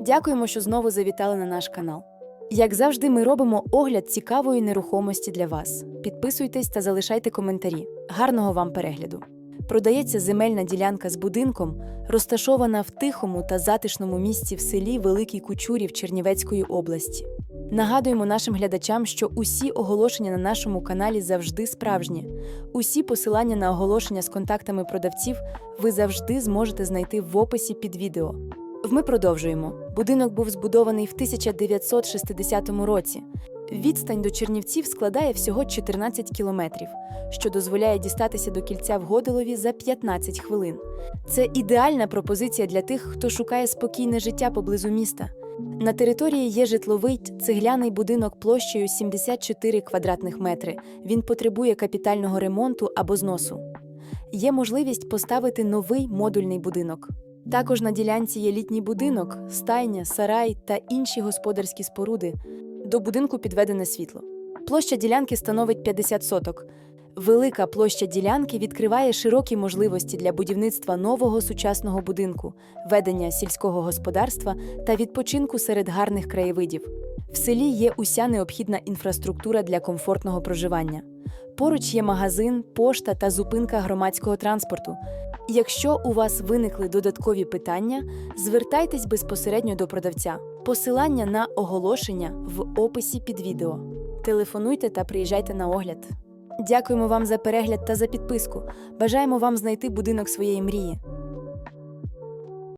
Дякуємо, що знову завітали на наш канал. Як завжди, ми робимо огляд цікавої нерухомості для вас. Підписуйтесь та залишайте коментарі. Гарного вам перегляду! Продається земельна ділянка з будинком, розташована в тихому та затишному місці в селі Великий Кучурів Чернівецької області. Нагадуємо нашим глядачам, що усі оголошення на нашому каналі завжди справжні. Усі посилання на оголошення з контактами продавців ви завжди зможете знайти в описі під відео. Ми продовжуємо. Будинок був збудований в 1960 році. Відстань до Чернівців складає всього 14 кілометрів, що дозволяє дістатися до кільця в Годилові за 15 хвилин. Це ідеальна пропозиція для тих, хто шукає спокійне життя поблизу міста. На території є житловий цегляний будинок площею 74 квадратних метри. Він потребує капітального ремонту або зносу. Є можливість поставити новий модульний будинок. Також на ділянці є літній будинок, стайня, сарай та інші господарські споруди. До будинку підведене світло. Площа ділянки становить 50 соток. Велика площа ділянки відкриває широкі можливості для будівництва нового сучасного будинку, ведення сільського господарства та відпочинку серед гарних краєвидів. В селі є уся необхідна інфраструктура для комфортного проживання. Поруч є магазин, пошта та зупинка громадського транспорту. Якщо у вас виникли додаткові питання, звертайтесь безпосередньо до продавця. Посилання на оголошення в описі під відео. Телефонуйте та приїжджайте на огляд. Дякуємо вам за перегляд та за підписку. Бажаємо вам знайти будинок своєї мрії.